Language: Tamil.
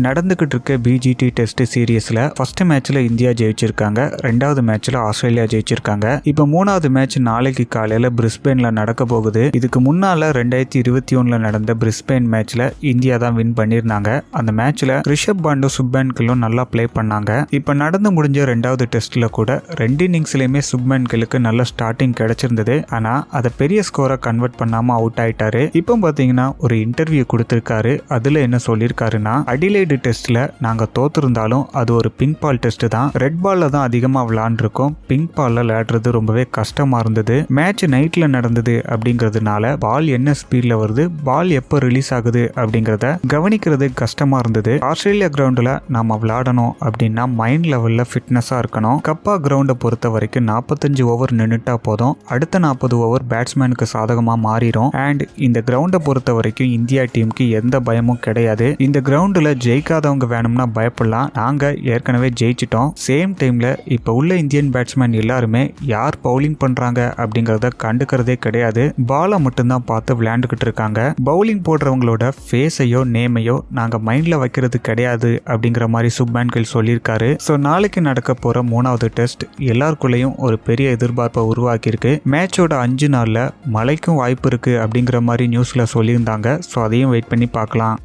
நடந்துகிட்டு இருக்க பிஜிடி டெஸ்ட் சீரீஸ்ல ஃபர்ஸ்ட் மேட்ச்ல இந்தியா ஜெயிச்சிருக்காங்க ரெண்டாவது மேட்ச்ல ஆஸ்திரேலியா ஜெயிச்சிருக்காங்க. இப்போ மூணாவது மேட்ச் நாளைக்கு காலையில பிரிஸ்பெயின்ல நடக்க போகுது. இதுக்கு முன்னால ரெண்டாயிரத்தி இருபத்தி ஒண்ணுல நடந்த பிரிஸ்பெயின் மேட்ச்ல இந்தியா தான் வின் பண்ணியிருந்தாங்க. அந்த மேட்ச்ல ரிஷப் பாண்டு சுப்மன் கில்லும் நல்லா ப்ளே பண்ணாங்க. இப்போ நடந்து முடிஞ்ச ரெண்டாவது டெஸ்ட்ல கூட ரெண்டு இன்னிங்ஸ்லயுமே சுப்மன் கில்லுக்கு நல்ல ஸ்டார்டிங் கிடைச்சிருந்தது. ஆனா அதை பெரிய ஸ்கோரை கன்வெர்ட் பண்ணாம அவுட் ஆயிட்டாரு. இப்போ பாத்தீங்கன்னா ஒரு இன்டர்வியூ கொடுத்திருக்காரு. அதுல என்ன சொல்லியிருக்காருன்னா அடிலைடு டெஸ்ட்டில் நாங்கள் தோத்திருந்தாலும் அது ஒரு பிங்க் பால் டெஸ்ட் தான் ரெட் பால்ல தான் அதிகமாக விளாண்டுருக்கோம். பிங்க் பாலில் விளையாடுறது ரொம்பவே கஷ்டமாக இருந்தது. மேட்ச் நைட்டில் நடந்தது அப்படிங்கிறதுனால பால் என்ன ஸ்பீடில் வருது பால் எப்போ ரிலீஸ் ஆகுது அப்படிங்கிறத கவனிக்கிறது கஷ்டமாக இருந்தது. ஆஸ்திரேலியா கிரவுண்டில் நாம் விளாடணும் அப்படின்னா மைண்ட் லெவலில் ஃபிட்னஸாக இருக்கணும். கப்பா கிரவுண்டை பொறுத்த வரைக்கும் நாற்பத்தஞ்சு ஓவர் நின்றுட்டா போதும். அடுத்த நாற்பது ஓவர் பேட்ஸ்மேனுக்கு சாதகமாக மாறிடும் அண்ட் இந்த கிரவுண்டை பொறுத்த வரைக்கும் இந்தியா டீமுக்கு எந்த பயமும் கிடையாது. இந்த கிரவுண்டில் ஜெயிக்காதவங்க வேணும்னா பயப்படலாம். நாங்கள் ஏற்கனவே ஜெயிச்சிட்டோம். சேம் டைமில் இப்போ உள்ள இந்தியன் பேட்ஸ்மேன் எல்லாருமே யார் பவுலிங் பண்ணுறாங்க அப்படிங்கிறத கண்டுக்கிறதே கிடையாது. பாலை மட்டும்தான் பார்த்து விளையாண்டுக்கிட்டு இருக்காங்க. பவுலிங் போடுறவங்களோட ஃபேஸையோ நேமையோ நாங்கள் மைண்டில் வைக்கிறது கிடையாது அப்படிங்கிற மாதிரி சுப்மேன் கில் சொல்லியிருக்காரு. ஸோ நாளைக்கு நடக்க போகிற மூணாவது டெஸ்ட் எல்லாருக்குள்ளேயும் ஒரு பெரிய எதிர்பார்ப்பை உருவாக்கியிருக்கு. மேட்சோட அஞ்சு நாளில் மழைக்கும் வாய்ப்பு இருக்குது அப்படிங்கிற மாதிரி நியூஸில் சொல்லியிருந்தாங்க. ஸோ அதையும் வெயிட் பண்ணி பார்க்கலாம்.